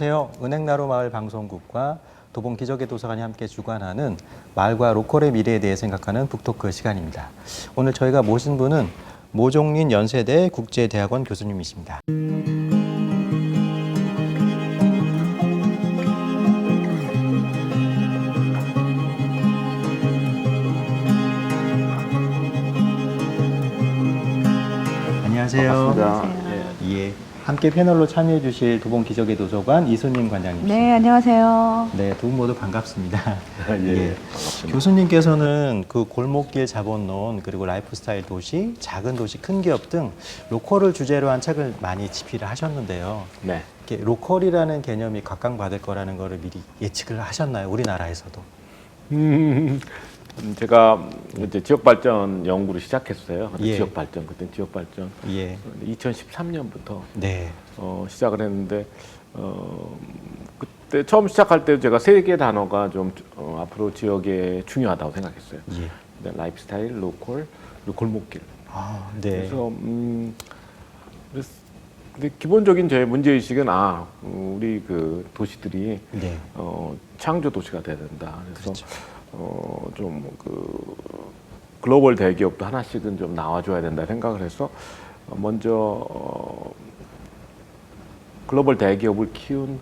안녕하세요. 은행나루 마을 방송국과 도봉 기적의 도서관이 함께 주관하는 마을과 로컬의 미래에 대해 생각하는 북토크 시간입니다. 오늘 저희가 모신 분은 모종린 연세대 국제대학원 교수님이십니다. 안녕하세요. 반갑습니다. 예, 함께 패널로 참여해 주실 도봉 기적의 도서관 이순님 관장님이십니다. 네, 안녕하세요. 네, 두 분 모두 반갑습니다. 예, 예. 반갑습니다. 교수님께서는 그 골목길 자본론 그리고 라이프스타일 도시, 작은 도시, 큰 기업 등 로컬을 주제로 한 책을 많이 집필을 하셨는데요. 네. 이렇게 로컬이라는 개념이 각광받을 거라는 거를 미리 예측을 하셨나요? 우리나라에서도. 음, 제가 이제 지역 발전 연구를 시작했어요. 예. 지역 발전 그때 지역 발전 예. 2013년부터 네. 어, 시작을 했는데 어, 그때 처음 시작할 때 제가 세 개 단어가 좀 어, 앞으로 지역에 중요하다고 생각했어요. 예. 네, 라이프스타일, 로컬, 그리고 골목길. 아, 네. 그래서 음, 그래서 근데 기본적인 제 문제 의식은 아 우리 그 도시들이 네. 어, 창조 도시가 돼야 된다. 그래서 그렇죠. 어, 좀 그 글로벌 대기업도 하나씩은 좀 나와줘야 된다 생각을 해서 어, 먼저 어, 글로벌 대기업을 키운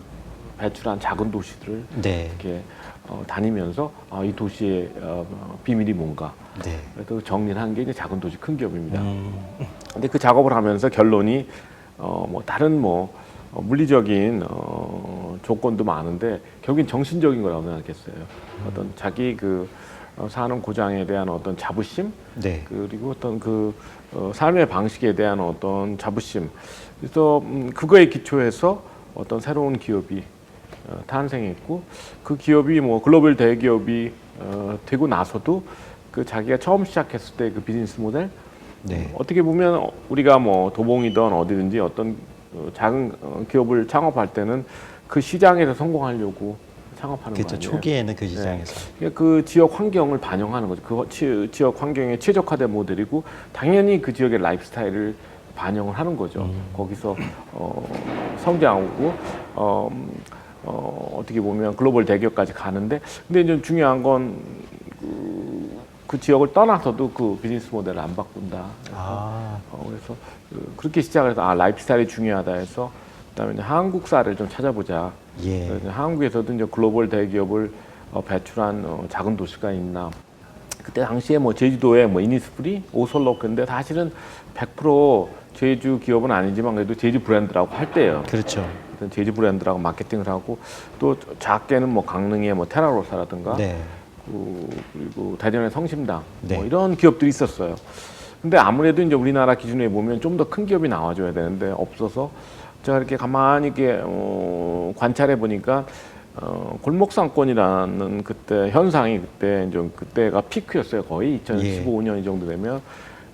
배출한 작은 도시들을 네. 이렇게 어, 다니면서 아, 이 도시의 어, 비밀이 뭔가 네. 그래서 정리를 한 게 이제 작은 도시 큰 기업입니다. 음, 근데 그 작업을 하면서 결론이 어 뭐 다른 뭐 어, 물리적인 어 조건도 많은데 결국엔 정신적인 거라고 생각했어요. 어떤 자기 그 어, 사는 고장에 대한 어떤 자부심 네. 그리고 어떤 그 어, 삶의 방식에 대한 어떤 자부심 그래서 음, 그거에 기초해서 어떤 새로운 기업이 어, 탄생했고 그 기업이 뭐 글로벌 대기업이 어, 되고 나서도 그 자기가 처음 시작했을 때 그 비즈니스 모델 네. 어떻게 보면 어, 우리가 뭐 도봉이든 어디든지 어떤 어, 작은 어, 기업을 창업할 때는 그 시장에서 성공하려고 창업하는 거 그렇죠. 아니에요. 초기에는 그 시장에서. 그러니까 그 지역 환경을 반영하는 거죠. 그 치- 지역 환경에 최적화된 모델이고 당연히 그 지역의 라이프스타일을 반영을 하는 거죠. 음. 거기서 어, 성장하고 어, 음, 어, 어떻게 보면 글로벌 대기업까지 가는데 근데 이제 중요한 건 그, 그 지역을 떠나서도 그 비즈니스 모델을 안 바꾼다. 아, 어, 그래서 그, 그렇게 시작을 해서 아 라이프스타일이 중요하다 해서 그다음에 이제 한국사를 좀 찾아보자. 예. 한국에서도 이제 글로벌 대기업을 어, 배출한 어, 작은 도시가 있나. 그때 당시에 뭐 제주도에 뭐 이니스프리, 오솔로 근데 사실은 100% 제주 기업은 아니지만 그래도 제주 브랜드라고 할 때예요. 그렇죠. 제주 브랜드라고 마케팅을 하고 또 작게는 뭐 강릉의 뭐 테라로사라든가 네. 그, 그리고 대전의 성심당 네. 뭐 이런 기업들이 있었어요. 근데 아무래도 이제 우리나라 기준에 보면 좀 더 큰 기업이 나와줘야 되는데 없어서 제가 이렇게 가만히 이렇게 어, 관찰해 보니까 어, 골목상권이라는 그때 현상이 그때 좀 그때가 피크였어요 거의 2015년 이 정도 되면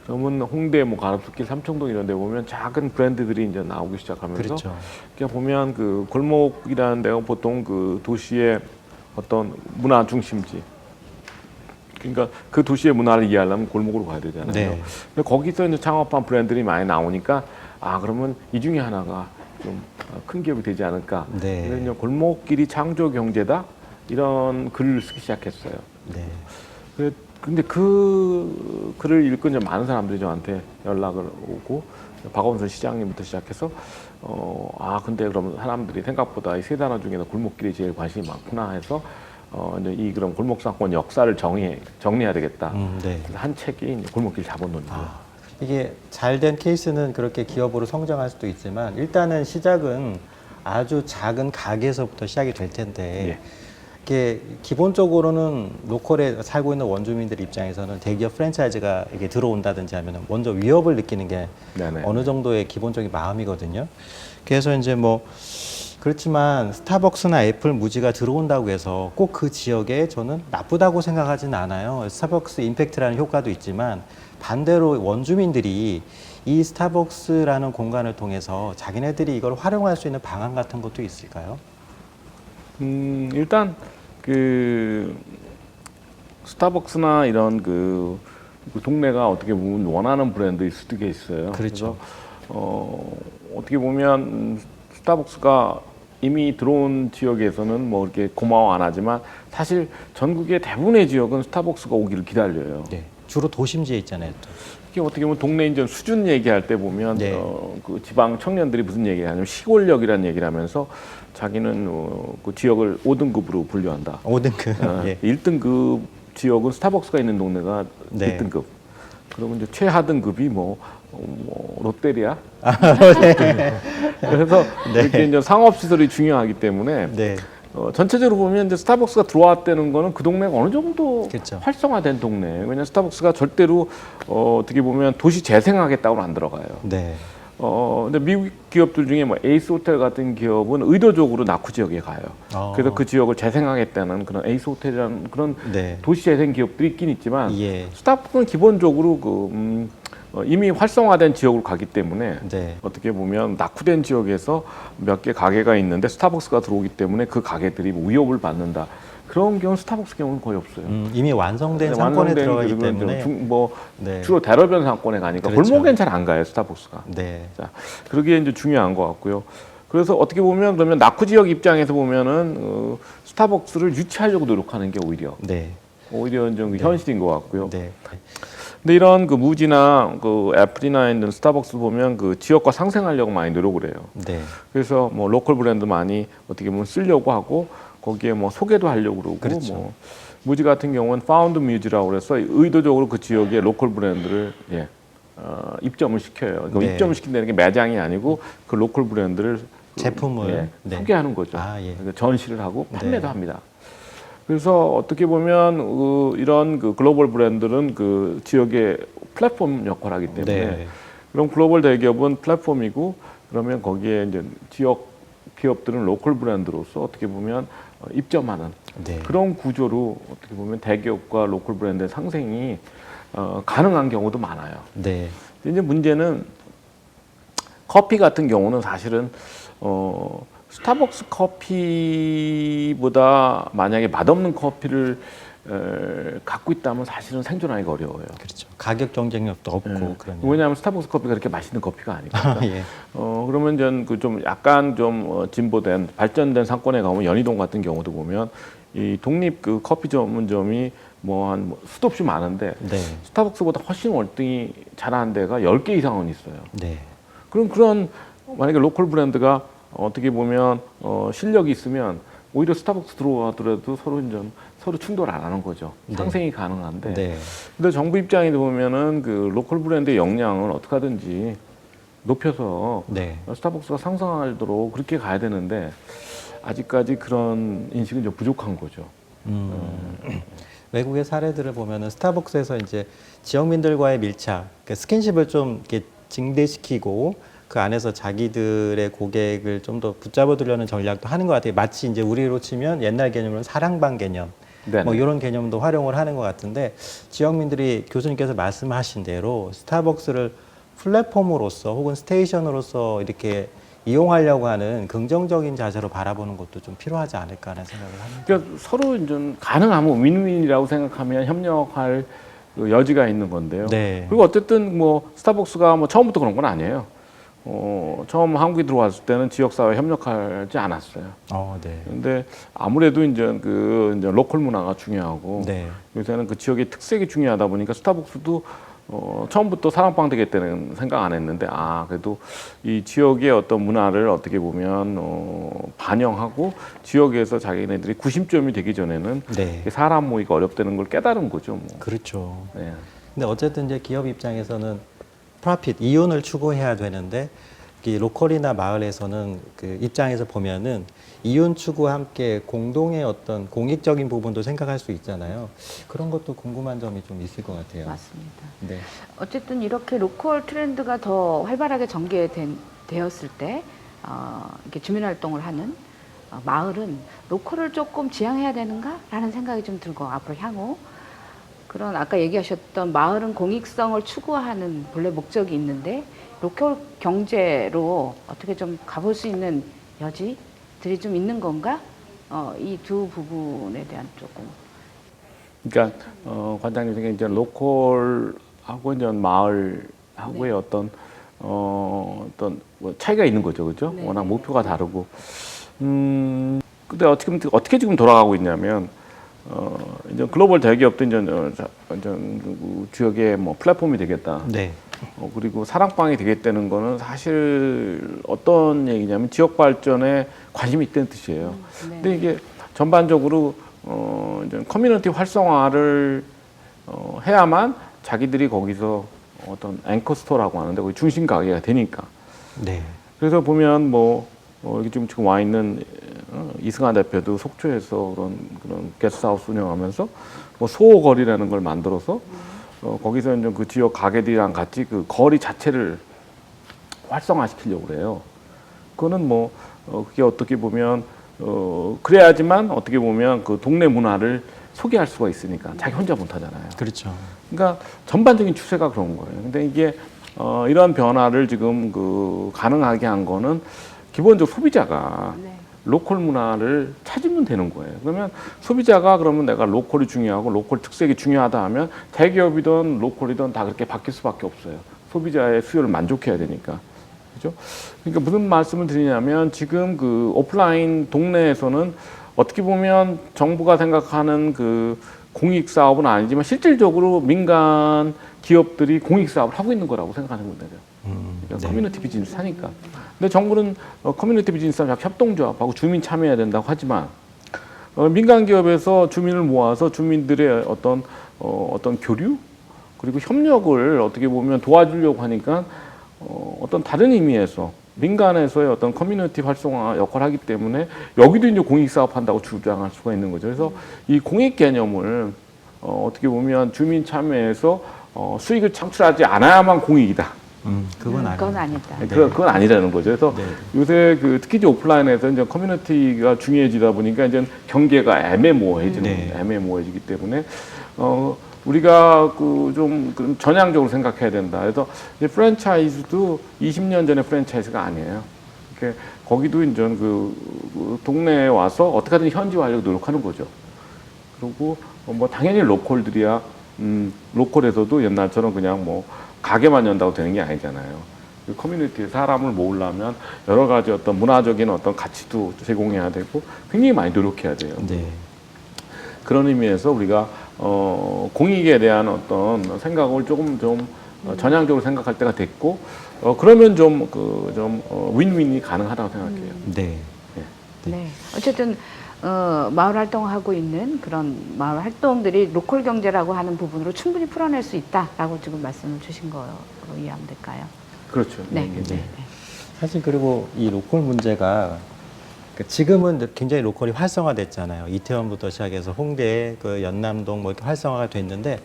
그러면 홍대 뭐 가로수길 삼청동 이런 데 보면 작은 브랜드들이 이제 나오기 시작하면서 그렇죠. 그러니까 보면 그 골목이라는 데가 보통 그 도시의 어떤 문화 중심지. 그러니까 그 도시의 문화를 이해하려면 골목으로 가야 되잖아요. 네. 근데 거기서 이제 창업한 브랜드들이 많이 나오니까 아 그러면 이 중에 하나가 좀큰 기업이 되지 않을까. 네. 그래서 골목길이 창조 경제다 이런 글을 쓰기 시작했어요. 네. 그래- 근데 그 글을 이제 많은 사람들이 저한테 연락을 오고 박원순 시장님부터 시작해서 어, 아 근데 그러면 사람들이 생각보다 이 세 단어 중에서 골목길이 제일 관심이 많구나 해서 어, 이제 이 그럼 골목상권 역사를 정의 정리해야 되겠다. 음, 네. 한 책이 골목길 자본론이고요. 아, 이게 잘 된 케이스는 그렇게 기업으로 성장할 수도 있지만 일단은 시작은 아주 작은 가게에서부터 시작이 될 텐데 예. 이게 기본적으로는 로컬에 살고 있는 원주민들 입장에서는 대기업 프랜차이즈가 이게 들어온다든지 하면 먼저 위협을 느끼는 게 네네. 어느 정도의 기본적인 마음이거든요. 그래서 이제 뭐 그렇지만 스타벅스나 애플 무지가 들어온다고 해서 꼭 그 지역에 저는 나쁘다고 생각하지는 않아요. 스타벅스 임팩트라는 효과도 있지만 반대로 원주민들이 이 스타벅스라는 공간을 통해서 자기네들이 이걸 활용할 수 있는 방안 같은 것도 있을까요? 음, 일단 그 스타벅스나 이런 그, 그 동네가 어떻게 보면 원하는 브랜드일 수도 있어요. 그렇죠. 어, 어떻게 보면 음, 스타벅스가 이미 들어온 지역에서는 뭐 이렇게 고마워 안 하지만 사실 전국의 대부분의 지역은 스타벅스가 오기를 기다려요. 네. 주로 도심지에 있잖아요. 또. 이게 어떻게 보면 동네 인전 수준 얘기할 때 보면 네. 어, 그 지방 청년들이 무슨 얘기를 하냐면 시골역이라는 얘기를 하면서 자기는 어, 그 지역을 5등급으로 분류한다. 5등급. 어, 예. 1등급 지역은 스타벅스가 있는 동네가 네. 1등급. 그리고 이제 최하등급이 뭐, 어, 뭐 롯데리아. 그래서 이렇게 이제 상업 시설이 중요하기 때문에 네. 어, 전체적으로 보면 이제 스타벅스가 들어왔다는 거는 그 동네가 어느 정도 그렇죠. 활성화된 동네. 왜냐면 스타벅스가 절대로 어, 어떻게 보면 도시 재생하겠다고는 안 들어가요. 네. 어, 근데 미국 기업들 중에 뭐 에이스 호텔 같은 기업은 의도적으로 낙후 지역에 가요. 어. 그래서 그 지역을 재생하겠다는 그런 에이스 호텔이라는 그런 네. 도시 재생 기업들이 있긴 있지만 예. 스타벅스는 기본적으로 그 음, 어, 이미 활성화된 지역으로 가기 때문에 네. 어떻게 보면 낙후된 지역에서 몇 개 가게가 있는데 스타벅스가 들어오기 때문에 그 가게들이 뭐 위협을 받는다. 그런 경우 는 스타벅스 경우는 거의 없어요. 음, 이미 완성된 네, 상권에 들어가기 때문에 중- 뭐 네. 주로 대로변 상권에 가니까 그렇죠. 골목엔 잘 안 가요 스타벅스가. 네. 자, 그러기에 이제 중요한 것 같고요. 그래서 어떻게 보면 그러면 낙후 지역 입장에서 보면은 어, 스타벅스를 유치하려고 노력하는 게 오히려 네. 오히려 좀 현실인 것 같고요. 네. 근데 이런 그 무지나 그 애플이나 있는 스타벅스 보면 그 지역과 상생하려고 많이 노력을 해요. 네. 그래서 뭐 로컬 브랜드 많이 어떻게 보면 쓰려고 하고 거기에 뭐 소개도 하려고 그러고 그렇죠. 뭐 무지 같은 경우는 파운드 뮤지라고 그래서 의도적으로 그 지역의 로컬 브랜드를 예, 어, 입점을 시켜요. 그 네. 입점을 시킨다는 게 매장이 아니고 그 로컬 브랜드를 그, 제품을, 예, 네. 소개하는 거죠. 아, 예. 그러니까 전시를 하고 네. 판매도 합니다. 그래서 어떻게 보면 그 이런 그 글로벌 브랜드는 그 지역의 플랫폼 역할을 하기 때문에 네. 그럼 글로벌 대기업은 플랫폼이고 그러면 거기에 이제 지역 기업들은 로컬 브랜드로서 어떻게 보면 어, 입점하는 네. 그런 구조로 어떻게 보면 대기업과 로컬 브랜드의 상생이 어, 가능한 경우도 많아요. 네. 근데 이제 문제는 커피 같은 경우는 사실은 어, 스타벅스 커피보다 만약에 맛없는 커피를 에, 갖고 있다면 사실은 생존하기가 어려워요. 그렇죠. 가격 경쟁력도 없고 예. 그런. 왜냐하면 스타벅스 커피가 그렇게 맛있는 커피가 아니거든요. 예. 어 그러면 전 그 좀 약간 좀 어, 진보된 발전된 상권에 가면 연희동 같은 경우도 보면 이 독립 그 커피 전문점이 뭐한 뭐 수도 없이 많은데 네. 스타벅스보다 훨씬 월등히 잘하는 데가 10개 이상은 있어요. 네. 그럼 그런 만약에 로컬 브랜드가 어떻게 보면 어 실력이 있으면 오히려 스타벅스 들어가더라도 서로 이제 서로 충돌 안 하는 거죠. 네. 상생이 가능한데. 네. 근데 정부 입장에서 보면은 그 로컬 브랜드의 역량을 어떻게 하든지 높여서 네. 스타벅스가 상승하도록 그렇게 가야 되는데 아직까지 그런 인식은 좀 부족한 거죠. 음. 외국의 사례들을 보면은 스타벅스에서 이제 지역민들과의 밀착, 그 스킨십을 좀 이렇게 증대시키고 그 안에서 자기들의 고객을 좀 더 붙잡아 두려는 전략도 하는 것 같아요. 마치 이제 우리로 치면 옛날 개념으로는 사랑방 개념, 네. 뭐 이런 개념도 활용을 하는 것 같은데 지역민들이 교수님께서 말씀하신 대로 스타벅스를 플랫폼으로서 혹은 스테이션으로서 이렇게 이용하려고 하는 긍정적인 자세로 바라보는 것도 좀 필요하지 않을까 하는 생각을 합니다. 그러니까 서로 이제 가능하면 윈윈이라고 생각하면 협력할 그 여지가 있는 건데요. 네. 그리고 어쨌든 뭐 스타벅스가 뭐 처음부터 그런 건 아니에요. 어, 처음 한국에 들어왔을 때는 지역사회 협력하지 않았어요. 어, 네. 근데 아무래도 이제 그 이제 로컬 문화가 중요하고 네. 요새는 그 지역의 특색이 중요하다 보니까 스타벅스도 어, 처음부터 사랑방 되겠다는 생각 안 했는데 아 그래도 이 지역의 어떤 문화를 어떻게 보면 어, 반영하고 지역에서 자기네들이 구심점이 되기 전에는 네. 사람 모이가 어렵다는 걸 깨달은 거죠. 뭐. 그렇죠. 네. 근데 어쨌든 이제 기업 입장에서는 프로핏, 이윤을 추구해야 되는데 이 로컬이나 마을에서는 그 입장에서 보면은 이윤 추구와 함께 공동의 어떤 공익적인 부분도 생각할 수 있잖아요. 그런 것도 궁금한 점이 좀 있을 것 같아요. 맞습니다. 네. 어쨌든 이렇게 로컬 트렌드가 더 활발하게 전개되었을 때 어, 이렇게 주민 활동을 하는 어, 마을은 로컬을 조금 지향해야 되는가라는 생각이 좀 들고 앞으로 향후 그런 아까 얘기하셨던 마을은 공익성을 추구하는 본래 목적이 있는데 로컬 경제로 어떻게 좀 가볼 수 있는 여지들이 좀 있는 건가? 어, 이 두 부분에 대한 조금 그러니까 어, 관장님 생각에 이제 로컬하고 이제 마을하고의 어떤 어, 어떤 뭐 차이가 있는 거죠, 그죠? 네. 워낙 목표가 다르고 음, 근데 어떻게 어떻게 지금 돌아가고 있냐면 어, 이제 글로벌 대기업도 이제 어, 자- 이제 그 지역의 뭐 플랫폼이 되겠다. 네. 어, 그리고 사랑방이 되겠다는 거는 사실 어떤 얘기냐면 지역 발전에 관심이 있다는 뜻이에요. 네. 근데 이게 전반적으로 어, 이제 커뮤니티 활성화를 어, 해야만 자기들이 거기서 어떤 앵커 스토어라고 하는데 거기 중심 가게가 되니까. 네. 그래서 보면 뭐 어, 여기 지금 지금 와 있는 어, 이승환 대표도 속초에서 그런 그런 게스트하우스 운영하면서 뭐 소거리라는 걸 만들어서 어, 거기서 이제 그 지역 가게들이랑 같이 그 거리 자체를 활성화시키려고 그래요. 그거는 뭐 어, 그게 어떻게 보면 어, 그래야지만 어떻게 보면 그 동네 문화를 소개할 수가 있으니까 자기 혼자 못 하잖아요. 그렇죠. 그러니까 전반적인 추세가 그런 거예요. 근데 이게 어, 이러한 변화를 지금 그 가능하게 한 거는 기본적으로 소비자가 네. 로컬 문화를 찾으면 되는 거예요. 그러면 소비자가 그러면 내가 로컬이 중요하고 로컬 특색이 중요하다 하면 대기업이든 로컬이든 다 그렇게 바뀔 수밖에 없어요. 소비자의 수요를 만족해야 되니까. 그죠? 그러니까 무슨 말씀을 드리냐면 지금 그 오프라인 동네에서는 어떻게 보면 정부가 생각하는 그 공익 사업은 아니지만 실질적으로 민간 기업들이 공익 사업을 하고 있는 거라고 생각하는 거예요. 음, 그러니까 네. 커뮤니티 비즈니스 하니까. 근데 정부는 어, 커뮤니티 비즈니스하고 협동조합하고 주민 참여해야 된다고 하지만 어, 민간 기업에서 주민을 모아서 주민들의 어떤 어, 어떤 교류 그리고 협력을 어떻게 보면 도와주려고 하니까 어, 어떤 다른 의미에서 민간에서의 어떤 커뮤니티 활성화 역할을 하기 때문에 여기도 이제 공익 사업 한다고 주장할 수가 있는 거죠. 그래서 이 공익 개념을 어, 어떻게 보면 주민 참여해서 어, 수익을 창출하지 않아야만 공익이다. 음, 그건 아니에요. 그건 아니다. 네. 그건, 그건 아니라는 거죠. 그래서 네. 요새 그 특히 이제 오프라인에서 이제 커뮤니티가 중요해지다 보니까 이제 경계가 애매모호해지는 네. 애매모호해지기 때문에 어 우리가 그좀 전향적으로 생각해야 된다. 그래서 이제 프랜차이즈도 20년 전에 프랜차이즈가 아니에요. 이렇게 거기도 이제 그, 그 동네에 와서 어떻게든 현지화하려고 노력하는 거죠. 그리고 뭐 당연히 로컬들이야 음, 로컬에서도 옛날처럼 그냥 뭐 가게만 연다고 되는 게 아니잖아요. 그 커뮤니티에 사람을 모으려면 여러 가지 어떤 문화적인 어떤 가치도 제공해야 되고 굉장히 많이 노력해야 돼요. 네. 그런 의미에서 우리가 어, 공익에 대한 어떤 생각을 조금 좀 어, 전향적으로 생각할 때가 됐고 어, 그러면 좀 그좀 어, 윈윈이 가능하다고 생각해요. 네. 네. 어쨌든 어, 마을 활동하고 있는 그런 마을 활동들이 로컬 경제라고 하는 부분으로 충분히 풀어낼 수 있다라고 지금 말씀을 주신 거로 이해하면 될까요? 그렇죠. 네. 네. 네. 사실 그리고 이 로컬 문제가 그 지금은 굉장히 로컬이 활성화됐잖아요. 이태원부터 시작해서 홍대, 그 연남동 뭐 이렇게 활성화가 됐는데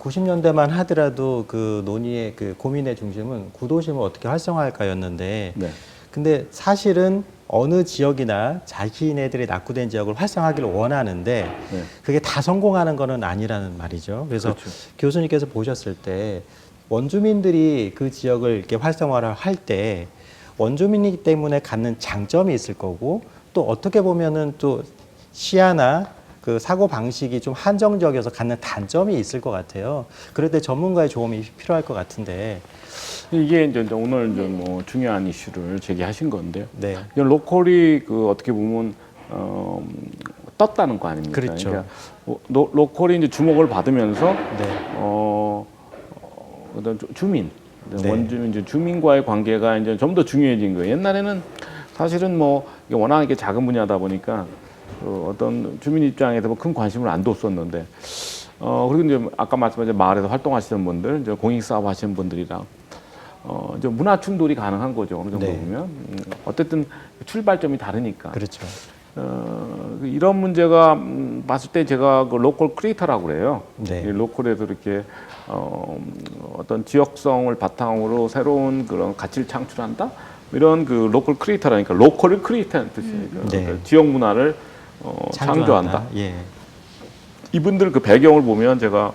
90년대만 하더라도 그 논의의 그 고민의 중심은 구도심을 어떻게 활성화할까였는데 네. 근데 사실은 어느 지역이나 자기네들이 낙후된 지역을 활성화하기를 원하는데 네. 그게 다 성공하는 거는 아니라는 말이죠. 그래서 그렇죠. 교수님께서 보셨을 때 원주민들이 그 지역을 이렇게 활성화를 할 때 원주민이기 때문에 갖는 장점이 있을 거고 또 어떻게 보면은 또 시야나 그 사고 방식이 좀 한정적이어서 갖는 단점이 있을 것 같아요. 그럴 때 전문가의 조언이 필요할 것 같은데, 이게 이제 오늘 이제 뭐 중요한 이슈를 제기하신 건데요. 네, 로컬이 그 어떻게 보면 어, 떴다는 거 아닙니까? 그렇죠. 그러니까 로- 로, 로컬이 이제 주목을 받으면서 네, 어, 어 어떤 주- 주민, 네. 원주민, 이제 주민과의 관계가 이제 좀 더 중요해진 거예요. 옛날에는 사실은 뭐 이게 워낙 이렇게 작은 분야다 보니까 그 어떤 주민 입장에서 뭐 큰 관심을 안 뒀었는데 어 그리고 이제 아까 말씀하신 마을에서 활동하시는 분들, 이제 공익 사업 하시는 분들이랑 어 이제 문화 충돌이 가능한 거죠 어느 정도 네. 보면 음, 어쨌든 출발점이 다르니까 그렇죠. 어, 그 이런 문제가 음, 봤을 때 제가 그 로컬 크리에이터라고 그래요. 네. 이 로컬에서 이렇게 어, 음, 어떤 지역성을 바탕으로 새로운 그런 가치를 창출한다. 이런 그 로컬 크리에이터라니까 로컬을 크리에이터는 뜻이에요. 네. 그 지역 문화를 어, 창조한다. 예, 이분들 그 배경을 보면 제가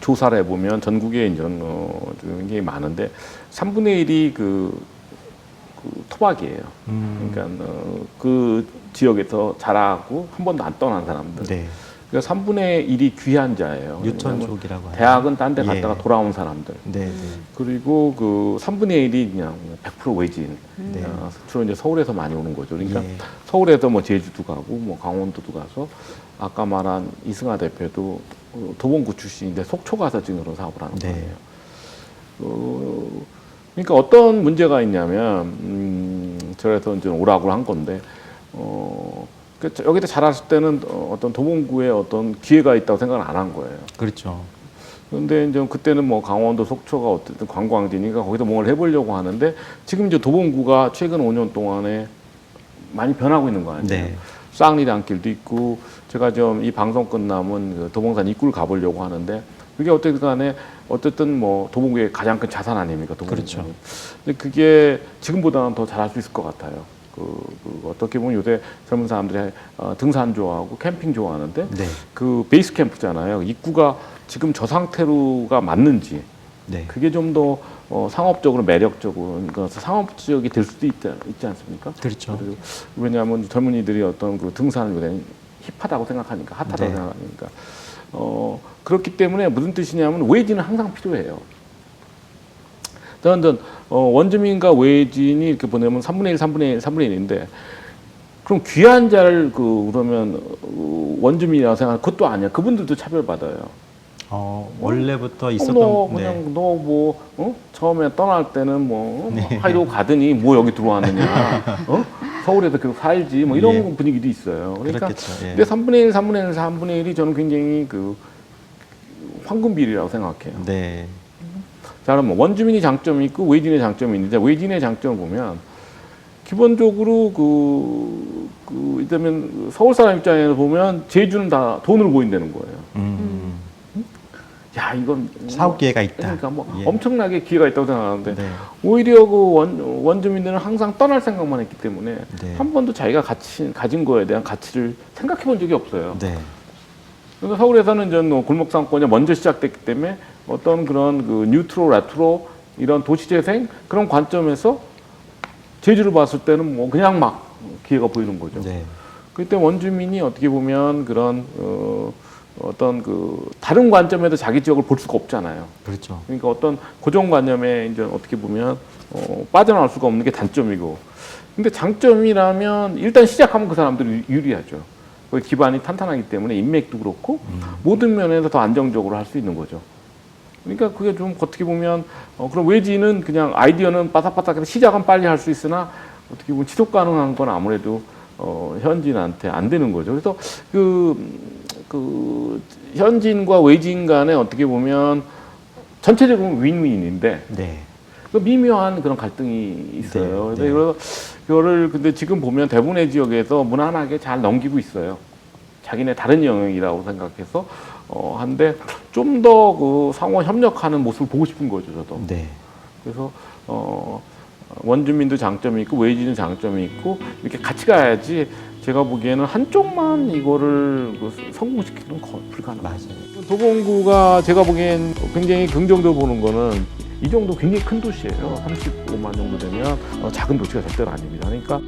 조사를 해보면 전국에 이제 어, 좀 굉장히 많은데 3분의 1이 그, 그 토박이에요. 음, 그러니까 어, 그 지역에서 자라고 한 번도 안 떠난 사람들. 네, 그러니까 3분의 1이 귀한 자예요. 하죠. 대학은 딴 데 갔다가 예. 돌아온 사람들. 네, 네. 그리고 그 3분의 1이 그냥 100% 외지인. 네. 어, 주로 이제 서울에서 많이 오는 거죠. 그러니까 예. 서울에서 뭐 제주도 가고 뭐 강원도도 가서 아까 말한 이승하 대표도 어, 도봉구 출신인데 속초 가서 지금 그런 사업을 하는 네. 거예요. 어, 그러니까 어떤 문제가 있냐면 음, 저래서 이제 오라고 한 건데 어, 그 여기다 잘했을 때는 어, 어떤 도봉구에 어떤 기회가 있다고 생각을 안 한 거예요. 그렇죠. 그런데 이제 그때는 뭐 강원도 속초가 어쨌든 관광지니까 거기서 뭔가를 해보려고 하는데 지금 이제 도봉구가 최근 5년 동안에 많이 변하고 있는 거 아니에요? 네. 쌍리단길도 있고 제가 좀 이 방송 끝나면 그 도봉산 입구를 가보려고 하는데 그게 어쨌든 간에 어쨌든 뭐 도봉구의 가장 큰 자산 아닙니까? 도봉구. 그렇죠. 근데 그게 지금보다는 더 잘할 수 있을 것 같아요. 그, 그 어떻게 보면 요새 젊은 사람들이 어, 등산 좋아하고 캠핑 좋아하는데 네. 그 베이스 캠프잖아요. 입구가 지금 저 상태로가 맞는지 네. 그게 좀 더 어, 상업적으로 매력적으로 그러니까 상업적이 될 수도 있지, 있지 않습니까? 그렇죠. 그리고 왜냐하면 젊은이들이 어떤 그 등산을 요새 힙하다고 생각하니까 핫하다고 네. 생각하니까 어, 그렇기 때문에 무슨 뜻이냐면 외지는 항상 필요해요. 저는 전, 어, 원주민과 외지인이 이렇게 보내면 3분의 1, 3분의 1, 3분의 1인데 그럼 귀한 자를 그 그러면 어, 원주민이라고 생각 그것도 아니야. 그분들도 차별받아요. 어, 원래부터 어, 있었던 너 네. 그냥 너뭐 어? 처음에 떠날 때는 뭐 네. 하이로 가더니 뭐 여기 들어왔느냐 어? 서울에서 계속 살지 뭐 이런 예. 분위기도 있어요. 그러니까. 예. 근데 3분의 1, 3분의 1, 3분의 1이 저는 굉장히 그 황금 비율이라고 생각해요. 네. 자, 그럼 뭐 원주민이 장점이 있고 외진의 장점이 있는데 외진의 장점을 보면 기본적으로 그, 그, 이러면 서울 사람 입장에서 보면 제주는 다 돈으로 보인다는 거예요. 음. 야, 이건 뭐 사업 기회가 있다. 그러니까 뭐 예. 엄청나게 기회가 있다고 생각하는데 네. 오히려 그 원, 원주민들은 항상 떠날 생각만 했기 때문에 네. 한 번도 자기가 가치, 가진 거에 대한 가치를 생각해 본 적이 없어요. 네. 그러니까 서울에서는 전뭐 골목 상권이 먼저 시작됐기 때문에 어떤 그런 그 뉴트로, 레트로 이런 도시 재생 그런 관점에서 제주를 봤을 때는 뭐 그냥 막 기회가 보이는 거죠. 네. 그때 원주민이 어떻게 보면 그런 어, 어떤 그 다른 관점에서 자기 지역을 볼 수가 없잖아요. 그렇죠. 그러니까 어떤 고정관념에 이제 어떻게 보면 어, 빠져나올 수가 없는 게 단점이고, 근데 장점이라면 일단 시작하면 그 사람들이 유리하죠. 그 기반이 탄탄하기 때문에 인맥도 그렇고 모든 면에서 더 안정적으로 할 수 있는 거죠. 그러니까 그게 좀 어떻게 보면 어, 그럼 외지는 그냥 아이디어는 바삭바삭해서 시작은 빨리 할 수 있으나 어떻게 보면 지속 가능한 건 아무래도 어, 현지인한테 안 되는 거죠. 그래서 그, 그 현지인과 외지인 간에 어떻게 보면 전체적으로 윈윈인데 네. 그 미묘한 그런 갈등이 있어요. 네, 그래서 네. 이거 이거를 근데 지금 보면 대부분의 지역에서 무난하게 잘 넘기고 있어요. 자기네 다른 영역이라고 생각해서 어 한데 좀 더 그 상호 협력하는 모습을 보고 싶은 거죠, 저도. 네. 그래서 어 원주민도 장점이 있고 외지는 장점이 있고 이렇게 같이 가야지 제가 보기에는 한쪽만 이거를 그 성공시키는 건 거의 불가능. 맞아요. 도봉구가 제가 보기엔 굉장히 긍정적으로 보는 거는 이 정도 굉장히 큰 도시예요. 35만 정도 되면 어, 작은 도시가 절대로 아닙니다. 그러니까